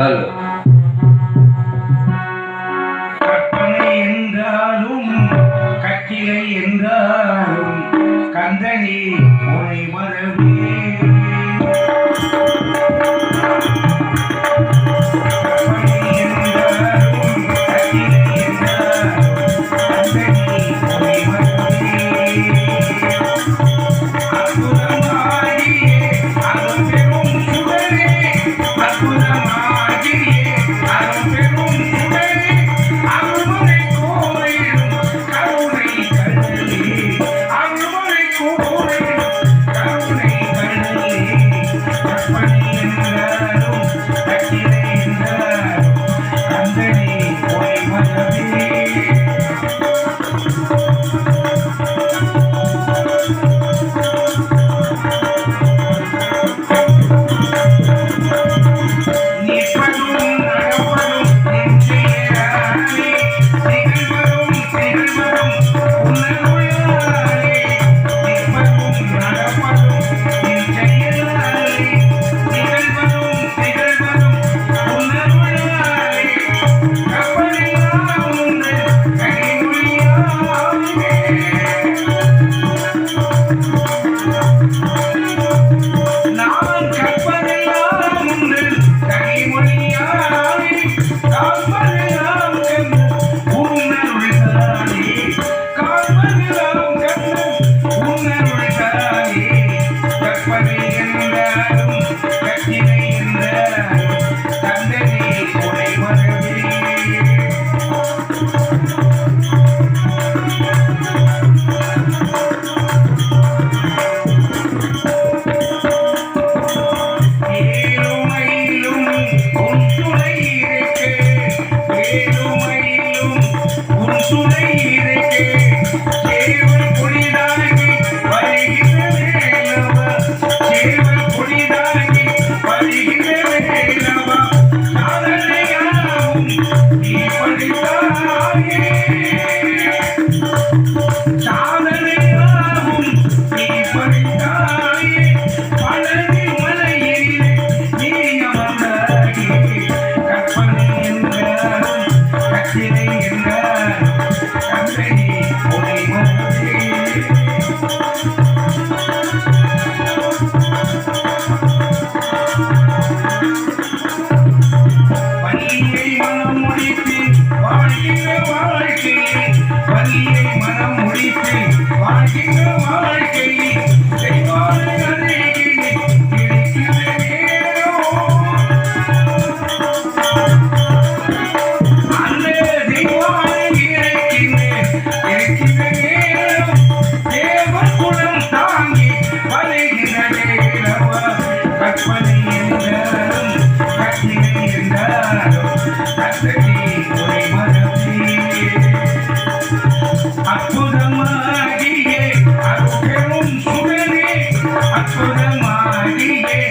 Hello கற்பனை என்றாலும் கட்டிலை என்றாலும் கந்தனி உனை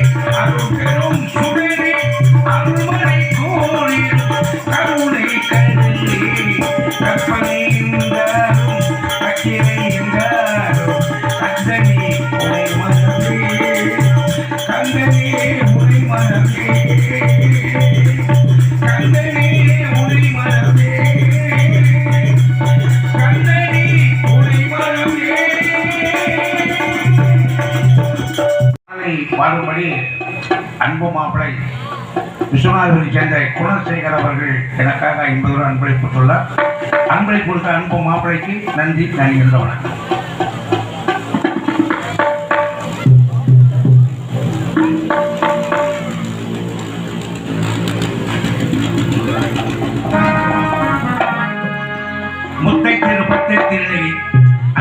I don't care, மாறும்படி அன்பு மாப்பிளை விஸ்வநாதபுரி சேர்ந்த குணசேகர் அவர்கள் எனக்காக ஐம்பது ரூபாய் அன்பளிப்புட்டுள்ளார் அன்பளை கொடுத்த அன்பு மாப்பிளைக்கு நன்றி நான் இருந்தவன் முத்தை திருப்பத்தை திருநெறி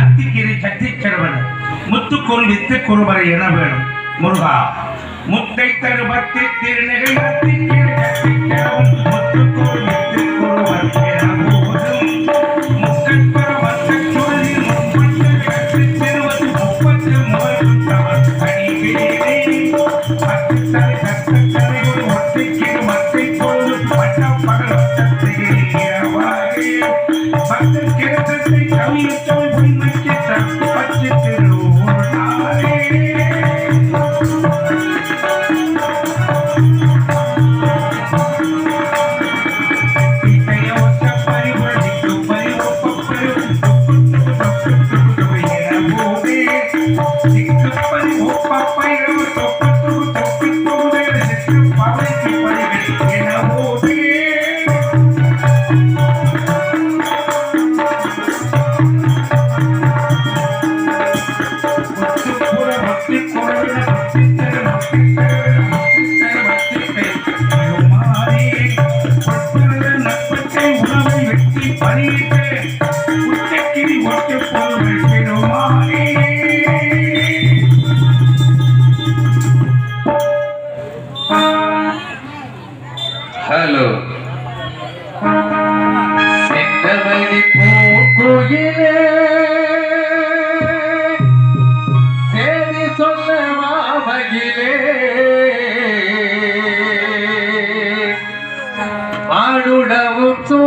அத்திக்கிரி சக்தி சரவணன் முத்துக்கோள் வித்து குருவரை என வேணும். முருகா முத்தை தருபத்தில் திருநகை முத்துக்கோயில் ఆడుడవు చూ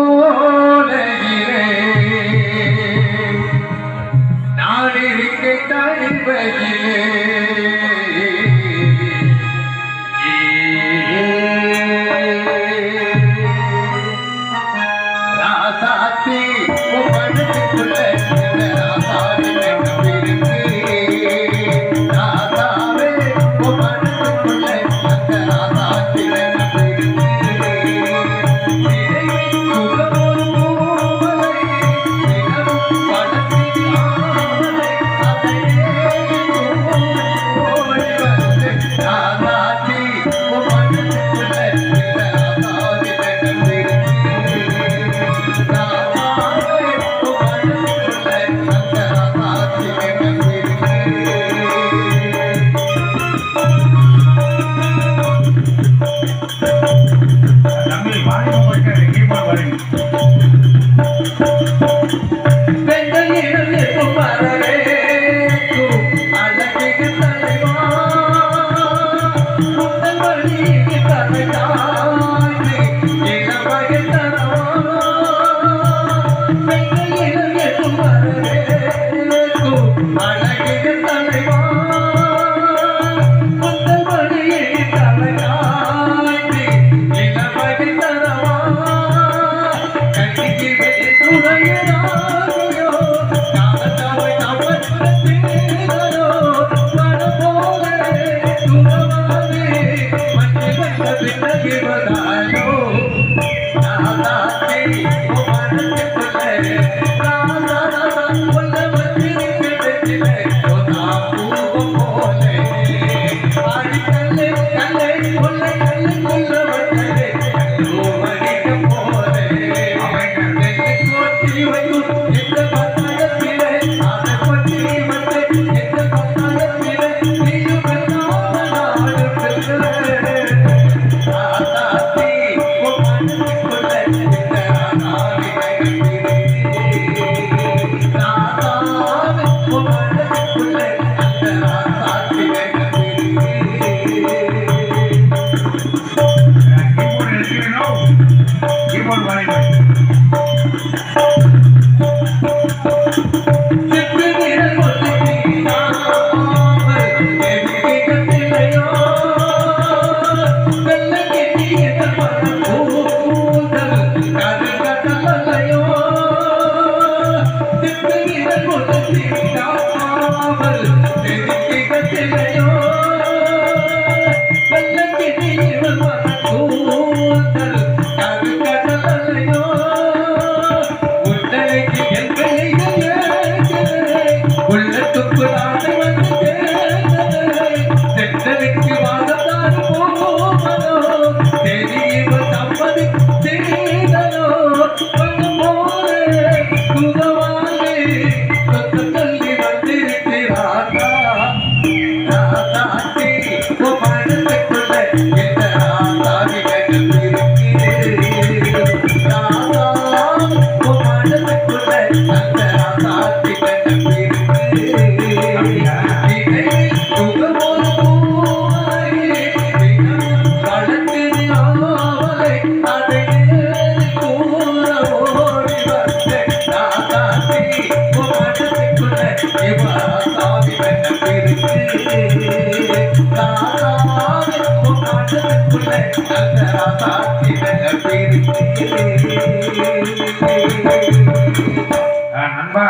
நண்பா.